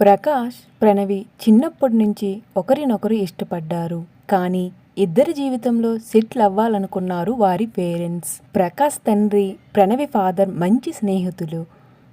ప్రకాష్ ప్రణవి చిన్నప్పటి నుంచి ఒకరినొకరు ఇష్టపడ్డారు. కానీ ఇద్దరి జీవితంలో సెటిల్ అవ్వాలనుకున్నారు వారి పేరెంట్స్. ప్రకాష్ తండ్రి ప్రణవి ఫాదర్ మంచి స్నేహితులు.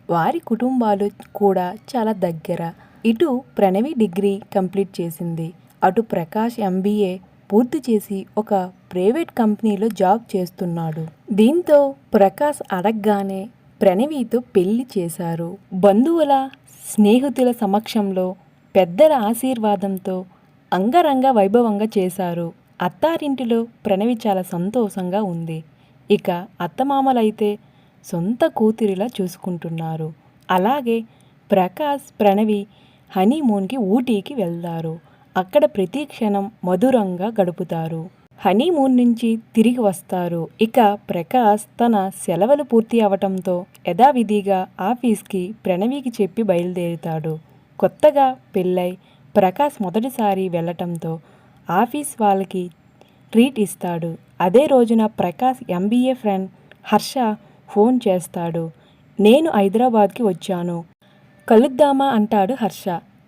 వారి కుటుంబాలు కూడా చాలా దగ్గర. ఇటు ప్రణవి డిగ్రీ కంప్లీట్ చేసింది. అటు ప్రకాష్ ఎంబీఏ పూర్తి చేసి ఒక ప్రైవేట్ కంపెనీలో జాబ్ చేస్తున్నాడు. దీంతో ప్రకాష్ అడగగానే ప్రణవితో పెళ్ళి చేశారు. బంధువుల స్నేహితుల సమక్షంలో పెద్దల ఆశీర్వాదంతో అంగరంగ వైభవంగా చేశారు. అత్తారింటిలో ప్రణవి చాలా సంతోషంగా ఉంది. ఇక అత్తమామలైతే సొంత కూతురిలా చూసుకుంటున్నారు. అలాగే ప్రకాష్ ప్రణవి హనీమూన్కి ఊటీకి వెళ్తారు. అక్కడ ప్రతి క్షణం మధురంగా గడుపుతారు. హనీమూన్ నుంచి తిరిగి వస్తారు. ఇక ప్రకాష్ తన సెలవులు పూర్తి అవటంతో యథావిధిగా ఆఫీస్కి ప్రణవికి చెప్పి బయలుదేరుతాడు. కొత్తగా పెళ్ళై ప్రకాష్ మొదటిసారి వెళ్ళటంతో ఆఫీస్ వాళ్ళకి ట్రీట్ ఇస్తాడు. అదే రోజున Prakash MBA friend Harsha phone చేస్తాడు. నేను హైదరాబాద్కి వచ్చాను. కలుద్దామా అంటాడు హర్ష.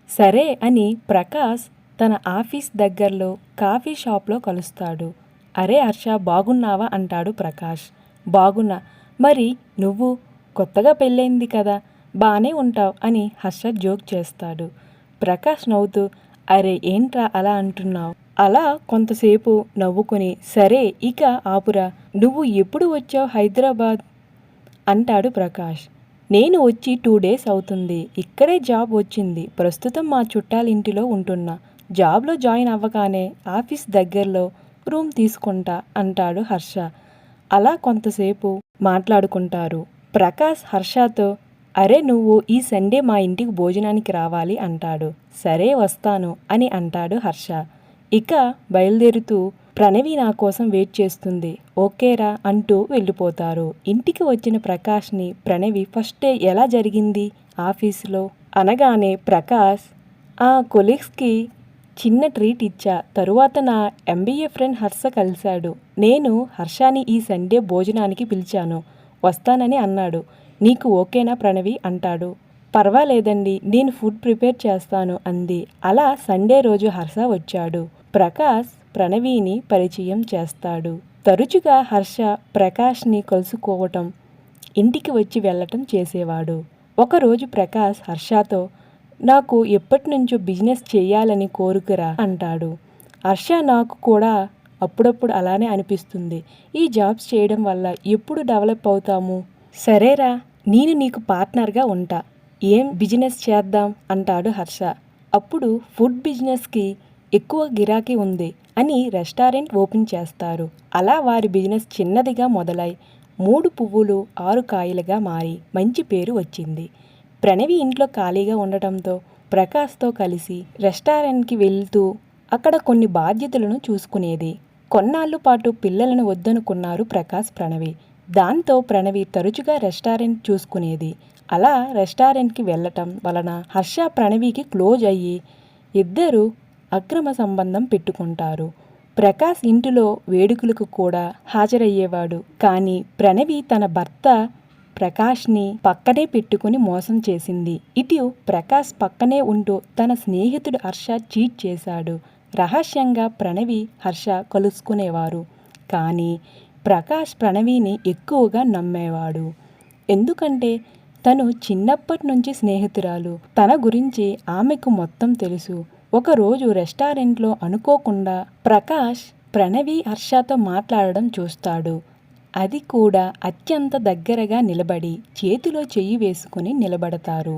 సరే అని ప్రకాష్ తన ఆఫీస్ దగ్గరలో కాఫీ షాప్లో కలుస్తాడు. అరే హర్ష బాగున్నావా? అంటాడు ప్రకాష్. బాగున్నా. మరి నువ్వు కొత్తగా పెళ్ళైంది కదా బాగానే ఉంటావు అని హర్ష జోక్ చేస్తాడు. ప్రకాష్ నవ్వుతూ అరే ఏంట్రా అలా అంటున్నావు? అలా కొంతసేపు నవ్వుకొని సరే ఇక ఆపురా. నువ్వు ఎప్పుడు వచ్చావు హైదరాబాద్? అంటాడు ప్రకాష్. నేను వచ్చి టూ డేస్ అవుతుంది. ఇక్కడే జాబ్ వచ్చింది. ప్రస్తుతం మా చుట్టాలింటిలో ఉంటున్నా. జాబ్లో జాయిన్ అవ్వగానే ఆఫీస్ దగ్గరలో రూమ్ తీసుకుంటా అంటాడు హర్ష. అలా కొంతసేపు మాట్లాడుకుంటారు. ప్రకాష్ హర్షతో అరే నువ్వు ఈ సండే మా ఇంటికి భోజనానికి రావాలి అంటాడు. సరే వస్తాను అని అంటాడు హర్ష. ఇక బయలుదేరుతూ ప్రణవి నా కోసం వెయిట్ చేస్తుంది. ఓకేరా అంటూ వెళ్ళిపోతారు. ఇంటికి వచ్చిన ప్రకాష్ని ప్రణవి ఫస్ట్ డే ఎలా జరిగింది ఆఫీసులో? అనగానే ప్రకాష్ ఆ కొలీగ్స్కి చిన్న ట్రీట్ ఇచ్చా. తరువాత నా ఎంబీఏ ఫ్రెండ్ హర్ష కలిశాడు. నేను హర్షాని ఈ సండే భోజనానికి పిలిచాను. వస్తానని అన్నాడు. నీకు ఓకేనా ప్రణవి? అంటాడు. పర్వాలేదండి నేను ఫుడ్ ప్రిపేర్ చేస్తాను అంది. అలా సండే రోజు హర్ష వచ్చాడు. ప్రకాష్ ప్రణవిని పరిచయం చేస్తాడు. తరచుగా హర్ష ప్రకాష్ని కలుసుకోవటం ఇంటికి వచ్చి వెళ్ళటం చేసేవాడు. ఒకరోజు ప్రకాష్ హర్షతో నాకు ఎప్పటి నుంచో బిజినెస్ చేయాలని కోరుకురా అంటాడు. హర్ష నాకు కూడా అప్పుడప్పుడు అలానే అనిపిస్తుంది. ఈ జాబ్స్ చేయడం వల్ల ఎప్పుడు డెవలప్ అవుతాము? సరేరా నేను నీకు పార్ట్నర్గా ఉంటా. ఏం బిజినెస్ చేద్దాం? అంటాడు హర్ష. అప్పుడు ఫుడ్ బిజినెస్కి ఎక్కువ గిరాకీ ఉంది అని రెస్టారెంట్ ఓపెన్ చేస్తారు. అలా వారి బిజినెస్ చిన్నదిగా మొదలై మూడు పువ్వులు ఆరు కాయలుగా మారి మంచి పేరు వచ్చింది. ప్రణవి ఇంట్లో ఖాళీగా ఉండటంతో ప్రకాష్తో కలిసి రెస్టారెంట్కి వెళ్తూ అక్కడ కొన్ని బాధ్యతలను చూసుకునేది. కొన్నాళ్ళు పాటు పిల్లలను వద్దనుకున్నారు ప్రకాష్ ప్రణవి. దాంతో ప్రణవి తరచుగా రెస్టారెంట్ చూసుకునేది. అలా రెస్టారెంట్కి వెళ్ళటం వలన హర్ష ప్రణవికి క్లోజ్ అయ్యి ఇద్దరు అక్రమ సంబంధం పెట్టుకుంటారు. ప్రకాష్ ఇంటిలో వేడుకలకు కూడా హాజరయ్యేవాడు. కానీ ప్రణవి తన భర్త ప్రకాష్ని పక్కనే పెట్టుకుని మోసం చేసింది. ఇటు ప్రకాష్ పక్కనే ఉంటూ తన స్నేహితుడు హర్ష చీట్ చేశాడు. రహస్యంగా ప్రణవి హర్ష కలుసుకునేవారు. కానీ ప్రకాష్ ప్రణవిని ఎక్కువగా నమ్మేవాడు. ఎందుకంటే తను చిన్నప్పటి నుంచి స్నేహితురాలు. తన గురించి ఆమెకు మొత్తం తెలుసు. ఒకరోజు రెస్టారెంట్లో అనుకోకుండా ప్రకాష్ ప్రణవి హర్షతో మాట్లాడడం చూస్తాడు. అది కూడా అత్యంత దగ్గరగా నిలబడి చేతిలో చెయ్యి వేసుకుని నిలబడతారు.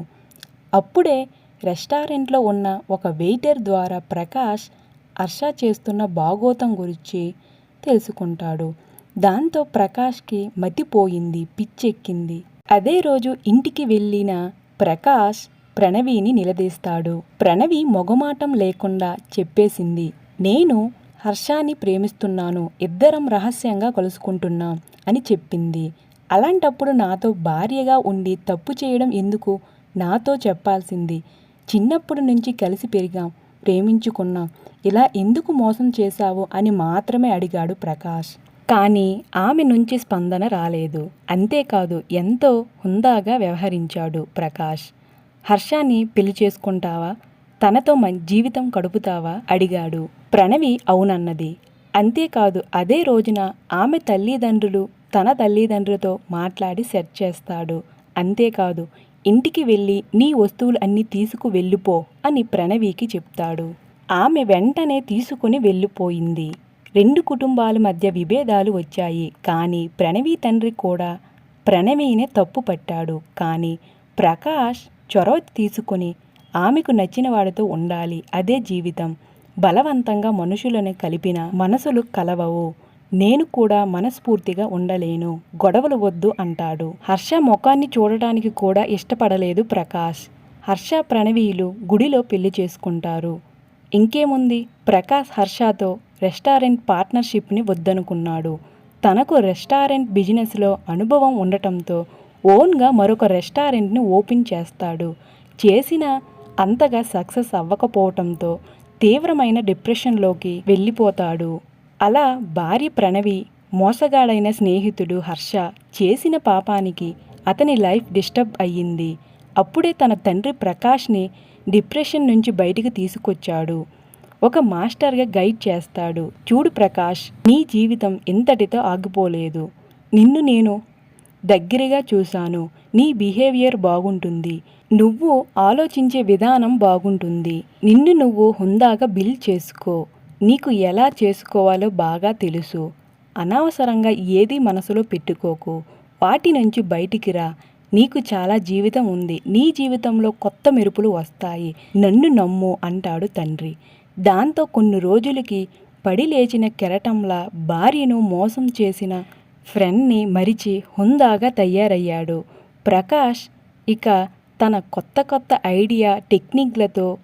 అప్పుడే రెస్టారెంట్లో ఉన్న ఒక వెయిటర్ ద్వారా ప్రకాష్ హర్ష చేస్తున్న బాగోతం గురించి తెలుసుకుంటాడు. దాంతో ప్రకాష్కి మతిపోయింది పిచ్చెక్కింది. అదే రోజు ఇంటికి వెళ్ళిన ప్రకాష్ ప్రణవిని నిలదీస్తాడు. ప్రణవి మొగమాటం లేకుండా చెప్పేసింది నేను హర్షాని ప్రేమిస్తున్నాను ఇద్దరం రహస్యంగా కలుసుకుంటున్నాం అని చెప్పింది. అలాంటప్పుడు నాతో భార్యగా ఉండి తప్పు చేయడం ఎందుకు? నాతో చెప్పాల్సింది. చిన్నప్పటి నుంచి కలిసి పెరిగాం ప్రేమించుకున్నాం. ఇలా ఎందుకు మోసం చేశావు అని మాత్రమే అడిగాడు ప్రకాష్. కానీ ఆమె నుంచి స్పందన రాలేదు. అంతేకాదు ఎంతో హుందాగా వ్యవహరించాడు ప్రకాష్. హర్షాన్ని పెళ్ళి చేసుకుంటావా? తనతో మం జీవితం గడుపుతావా? అడిగాడు. ప్రణవి అవునన్నది. అంతేకాదు అదే రోజున ఆమె తల్లిదండ్రులు తన తల్లిదండ్రులతో మాట్లాడి సెట్ చేస్తాడు. అంతేకాదు ఇంటికి వెళ్ళి నీ వస్తువులు అన్నీ తీసుకు వెళ్ళిపో అని ప్రణవికి చెప్తాడు. ఆమె వెంటనే తీసుకుని వెళ్ళిపోయింది. రెండు కుటుంబాల మధ్య విభేదాలు వచ్చాయి. కానీ ప్రణవి తండ్రి కూడా ప్రణవినే తప్పు పట్టాడు. కానీ ప్రకాష్ చొరవ తీసుకుని ఆమెకు నచ్చిన వాడితో ఉండాలి. అదే జీవితం. బలవంతంగా మనుషులను కలిపిన మనసులు కలవవు. నేను కూడా మనస్ఫూర్తిగా ఉండలేను. గొడవలు వద్దు అంటాడు. హర్ష ముఖాన్ని చూడటానికి కూడా ఇష్టపడలేదు ప్రకాష్. హర్ష ప్రణవీలు గుడిలో పెళ్ళి చేసుకుంటారు. ఇంకేముంది? ప్రకాష్ హర్షతో రెస్టారెంట్ పార్ట్నర్షిప్ని వద్దనుకున్నాడు. తనకు రెస్టారెంట్ బిజినెస్లో అనుభవం ఉండటంతో ఓన్గా మరొక రెస్టారెంట్ని ఓపెన్ చేస్తాడు. చేసిన అంతగా సక్సెస్ అవ్వకపోవటంతో తీవ్రమైన డిప్రెషన్లోకి వెళ్ళిపోతాడు. అలా భార్య ప్రణవి మోసగాడైన స్నేహితుడు హర్ష చేసిన పాపానికి అతని లైఫ్ డిస్టర్బ్ అయ్యింది. అప్పుడే తన తండ్రి ప్రకాష్ని డిప్రెషన్ నుంచి బయటికి తీసుకొచ్చాడు. ఒక మాస్టర్గా గైడ్ చేస్తాడు. చూడు ప్రకాష్ నీ జీవితం ఇంతటితో ఆగిపోలేదు. నిన్ను నేను దగ్గరగా చూశాను. నీ బిహేవియర్ బాగుంటుంది. నువ్వు ఆలోచించే విధానం బాగుంటుంది. నిన్ను నువ్వు హుందాగా బిల్ చేసుకో. నీకు ఎలా చేసుకోవాలో బాగా తెలుసు. అనవసరంగా ఏది మనసులో పెట్టుకోకు. వాటి నుంచి బయటికి రా. నీకు చాలా జీవితం ఉంది. నీ జీవితంలో కొత్త మెరుపులు వస్తాయి. నన్ను నమ్ము అంటాడు తండ్రి. దాంతో కొన్ని రోజులకి పడి లేచిన కెరటంలా భార్యను మోసం చేసిన ఫ్రెండ్ని మరిచి హుందాగా తయారయ్యాడు. ప్రకాష్ ఇక తన కొత్త కొత్త ఐడియా టెక్నిక్లతో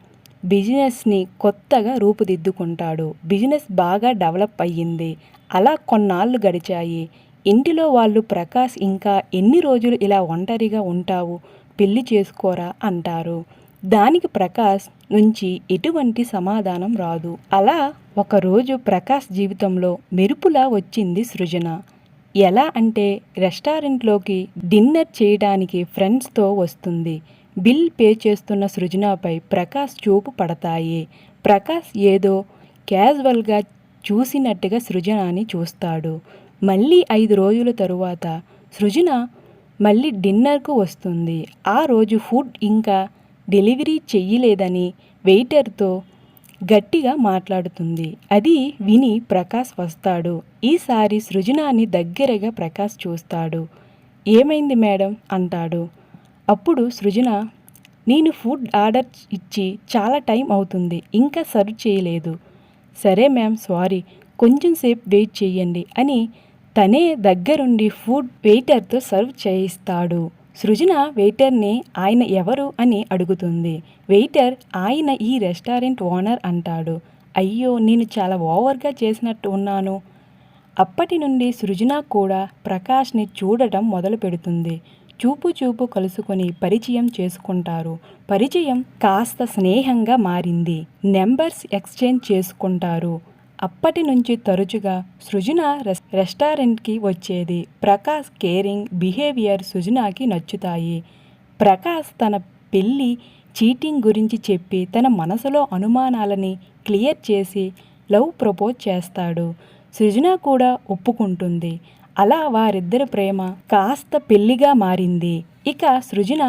బిజినెస్ని కొత్తగా రూపుదిద్దుకుంటాడు. బిజినెస్ బాగా డెవలప్ అయ్యింది. అలా కొన్నాళ్ళు గడిచాయి. ఇంటిలో వాళ్ళు ప్రకాష్ ఇంకా ఎన్ని రోజులు ఇలా ఒంటరిగా ఉంటావు? పెళ్ళి చేసుకోరా? అంటారు. దానికి ప్రకాష్ నుంచి ఎటువంటి సమాధానం రాదు. అలా ఒకరోజు ప్రకాష్ జీవితంలో మెరుపులా వచ్చింది సృజన. ఎలా అంటే రెస్టారెంట్లోకి డిన్నర్ చేయడానికి ఫ్రెండ్స్తో వస్తుంది. బిల్ పే చేస్తున్న సృజనపై ప్రకాష్ చూపు పడతాయి. ప్రకాష్ ఏదో క్యాజువల్గా చూసినట్టుగా సృజనాని చూస్తాడు. మళ్ళీ ఐదు రోజుల తరువాత సృజన మళ్ళీ డిన్నర్కు వస్తుంది. ఆ రోజు ఫుడ్ ఇంకా డెలివరీ చెయ్యలేదని వెయిటర్తో గట్టిగా మాట్లాడుతుంది. అది విని ప్రకాష్ వస్తాడు. ఈసారి సృజనాని దగ్గరగా ప్రకాష్ చూస్తాడు. ఏమైంది మేడం? అంటాడు. అప్పుడు సృజన నేను ఫుడ్ ఆర్డర్ ఇచ్చి చాలా టైం అవుతుంది. ఇంకా సర్వ్ చేయలేదు. సరే మ్యామ్ సారీ. కొంచెం సేపు వెయిట్ చేయండి అని తనే దగ్గరుండి ఫుడ్ వెయిటర్తో సర్వ్ చేయిస్తాడు. సృజన వెయిటర్ని ఆయన ఎవరు అని అడుగుతుంది. వెయిటర్ ఆయన ఈ రెస్టారెంట్ ఓనర్ అంటాడు. అయ్యో నేను చాలా ఓవర్గా చేసినట్టు ఉన్నాను. అప్పటి నుండి సృజన కూడా ప్రకాష్ని చూడటం మొదలు పెడుతుంది. చూపు చూపు కలుసుకొని పరిచయం చేసుకుంటారు. పరిచయం కాస్త స్నేహంగా మారింది. నెంబర్స్ ఎక్స్చేంజ్ చేసుకుంటారు. అప్పటి నుంచి తరచుగా సృజన రెస్ రెస్టారెంట్కి వచ్చేది. ప్రకాష్ కేరింగ్ బిహేవియర్ సృజనకి నచ్చుతాయి. ప్రకాష్ తన పెళ్ళి చీటింగ్ గురించి చెప్పి తన మనసులో అనుమానాలని క్లియర్ చేసి లవ్ ప్రపోజ్ చేస్తాడు. సృజన కూడా ఒప్పుకుంటుంది. అలా వారిద్దరి ప్రేమ కాస్త పెళ్ళిగా మారింది. ఇక సృజన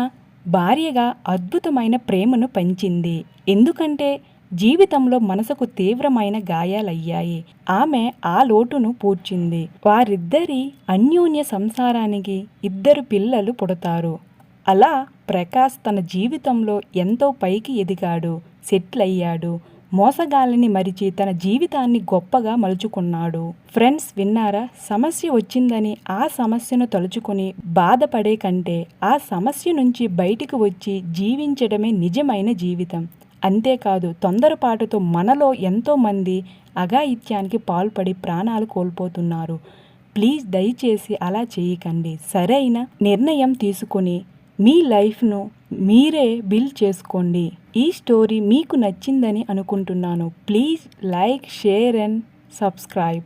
భార్యగా అద్భుతమైన ప్రేమను పంచింది. ఎందుకంటే జీవితంలో మనసుకు తీవ్రమైన గాయాలయ్యాయి. ఆమె ఆ లోటును పూడ్చింది. వారిద్దరి అన్యోన్య సంసారానికి ఇద్దరు పిల్లలు పుడతారు. అలా ప్రకాష్ తన జీవితంలో ఎంతో పైకి ఎదిగాడు. సెటిల్ అయ్యాడు మోసగాళ్ళని మరిచి తన జీవితాన్ని గొప్పగా మలుచుకున్నాడు. ఫ్రెండ్స్ విన్నారా? సమస్య వచ్చిందని ఆ సమస్యను తలుచుకుని బాధపడే కంటే ఆ సమస్య నుంచి బయటికి వచ్చి జీవించడమే నిజమైన జీవితం. అంతేకాదు తొందరపాటుతో మనలో ఎంతోమంది అఘాయిత్యానికి పాల్పడి ప్రాణాలు కోల్పోతున్నారు. ప్లీజ్ దయచేసి అలా చేయకండి. సరైన నిర్ణయం తీసుకొని మీ లైఫ్ను మీరే బిల్ చేసుకోండి. ఈ స్టోరీ మీకు నచ్చిందని అనుకుంటున్నాను. Please like share and subscribe.